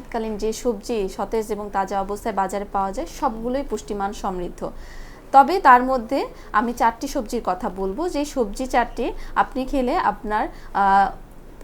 শীতকালীন যে সবজি, সতেজ এবং তাজা অবস্থায় বাজারে পাওয়া যায়, সবগুলোই পুষ্টিমান সমৃদ্ধ। তবে তার মধ্যে আমি চারটি সবজির কথা বলব। যে সবজি চারটি আপনি খেলে আপনার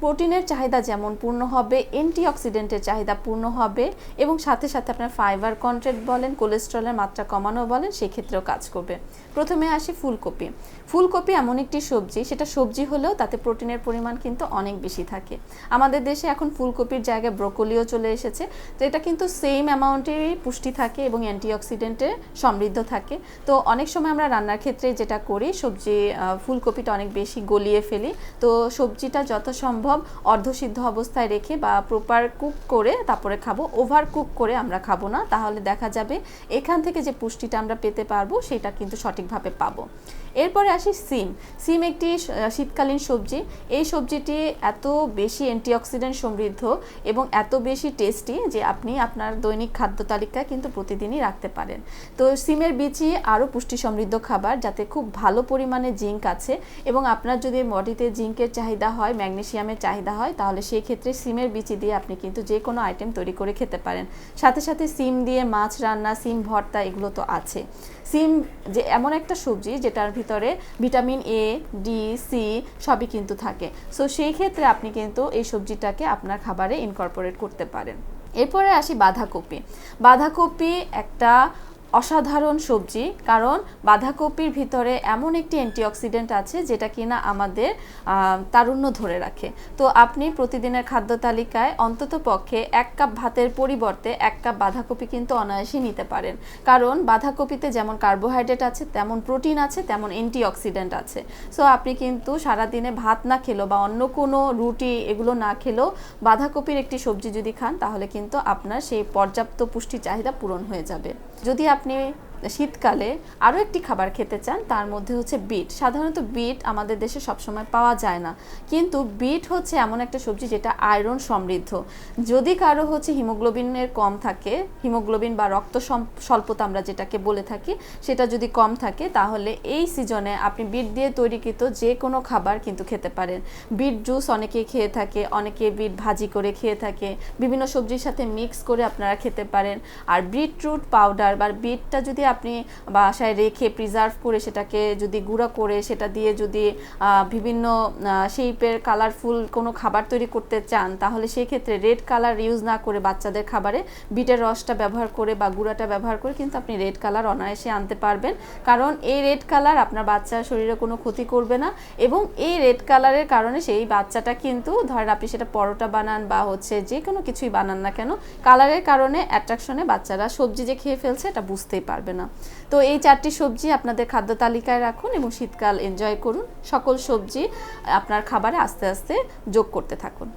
প্রোটিনের চাহিদা যেমন পূর্ণ হবে, অ্যান্টিঅক্সিডেন্টের চাহিদা পূর্ণ হবে এবং সাথে সাথে আপনার ফাইবার কন্টেন্ট বলেন, কোলেস্ট্রলের মাত্রা কমানো বলেন, সেক্ষেত্রেও কাজ করবে। প্রথমে আসি ফুলকপি। ফুলকপি এমন একটি সবজি, সেটা সবজি হলেও তাতে প্রোটিনের পরিমাণ কিন্তু অনেক বেশি থাকে। আমাদের দেশে এখন ফুলকপির জায়গায় ব্রোকলিও চলে এসেছে, তো এটা কিন্তু সেম অ্যামাউন্টেরই পুষ্টি থাকে এবং অ্যান্টিঅক্সিডেন্টে সমৃদ্ধ থাকে। তো অনেক সময় আমরা রান্নার ক্ষেত্রে যেটা করি, সবজি ফুলকপিটা অনেক বেশি গলিয়ে ফেলি, তো সবজিটা যত সম্ভব অর্ধসিদ্ধ অবস্থায় রেখে বা প্রপার কুক করে তারপরে খাব। ওভার কুক করে আমরা খাব না। তাহলে দেখা যাবে এখান থেকে যে পুষ্টিটা আমরা পেতে পারব, সেটা কিন্তু সঠিকভাবে পাবো। এরপরে আসি সিম। সিম একটি শীতকালীন সবজি। এই সবজিটি এত বেশি অ্যান্টিঅক্সিডেন্ট সমৃদ্ধ এবং এত বেশি টেস্টি যে আপনি আপনার দৈনিক খাদ্য তালিকায় কিন্তু প্রতিদিনই রাখতে পারেন। তো সিমের বিচি আরও পুষ্টি সমৃদ্ধ খাবার যাতে খুব ভালো পরিমাণে জিঙ্ক আছে এবং আপনার যদি বডিতে জিঙ্কের চাহিদা হয় ম্যাগনেসিয়ামের চাহিদা হয়, তাহলে সেই ক্ষেত্রে সিমের বিচি দিয়ে আপনি কিন্তু যে কোনো আইটেম তৈরি করে খেতে পারেন। সাথে সাথে সিম দিয়ে মাছ রান্না, সিম ভর্তা এগুলো তো আছে। সিম যে এমন একটা সবজি যেটার ভিতরে ভিটামিন এ ডি সি সবই কিন্তু থাকে। সো সেই ক্ষেত্রে আপনি কিন্তু এই সবজিটাকে আপনার খাবারে ইনকর্পোরেট করতে পারেন। এরপরে আসি বাঁধাকপি। বাঁধাকপি একটা অসাধারণ সবজি, কারণ বাঁধাকপির ভিতরে এমন একটি অ্যান্টিঅক্সিডেন্ট আছে যেটা কিনা আমাদের তারুণ্য ধরে রাখে। তো আপনি প্রতিদিনের খাদ্য তালিকায় অন্তত পক্ষে এক কাপ ভাতের পরিবর্তে এক কাপ বাঁধাকপি কিন্তু অনায়াসেই নিতে পারেন। কারণ বাঁধাকপিতে যেমন কার্বোহাইড্রেট আছে, তেমন প্রোটিন আছে, তেমন অ্যান্টিঅক্সিডেন্ট আছে। সো আপনি কিন্তু সারাদিনে ভাত না খেলেও বা অন্য কোনো রুটি এগুলো না খেলেও বাঁধাকপির একটি সবজি যদি খান, তাহলে কিন্তু আপনার সেই পর্যাপ্ত পুষ্টি চাহিদা পূরণ হয়ে যাবে। যদি আপনি শীতকালে আরও একটি খাবার খেতে চান, তার মধ্যে হচ্ছে বিট। সাধারণত বিট আমাদের দেশে সবসময় পাওয়া যায় না। কিন্তু বিট হচ্ছে এমন একটা সবজি যেটা আয়রন সমৃদ্ধ। যদি কারও হচ্ছে হিমোগ্লোবিনের কম থাকে, হিমোগ্লোবিন বা রক্ত স্বল্পতা আমরা যেটাকে বলে থাকি, সেটা যদি কম থাকে, তাহলে এই সিজনে আপনি বিট দিয়ে তৈরিকৃত যে কোনো খাবার কিন্তু খেতে পারেন। বিট জুস অনেকে খেয়ে থাকে, অনেকে বিট ভাজি করে খেয়ে থাকে, বিভিন্ন সবজির সাথে মিক্স করে আপনারা খেতে পারেন। আর বিটরুট পাউডার বা বিটটা যদি আপনি বাসায় রেখে প্রিজার্ভ করে সেটাকে যদি গুঁড়া করে সেটা দিয়ে যদি বিভিন্ন শেপের কালারফুল কোনো খাবার তৈরি করতে চান, তাহলে সেই ক্ষেত্রে রেড কালার ইউজ না করে বাচ্চাদের খাবারে বিটের রসটা ব্যবহার করে বা গুঁড়াটা ব্যবহার করে কিন্তু আপনি রেড কালার অনায়াসে আনতে পারবেন। কারণ এই রেড কালার আপনার বাচ্চার শরীরে কোনো ক্ষতি করবে না এবং এই রেড কালারের কারণে সেই বাচ্চাটা কিন্তু ধরেন আপনি সেটা পরোটা বানান বা হচ্ছে যে কোনো কিছুই বানান না কেন কালারের কারণে অ্যাট্রাকশনে বাচ্চারা সবজি যে খেয়ে ফেলছে এটা বুঝতেই পারবে না। তো এই চারটি সবজি আপনাদের খাদ্য তালিকায় রাখুন এবং শীতকাল এনজয় করুন। সকল সবজি আপনার খাবারে আস্তে আস্তে যোগ করতে থাকুন।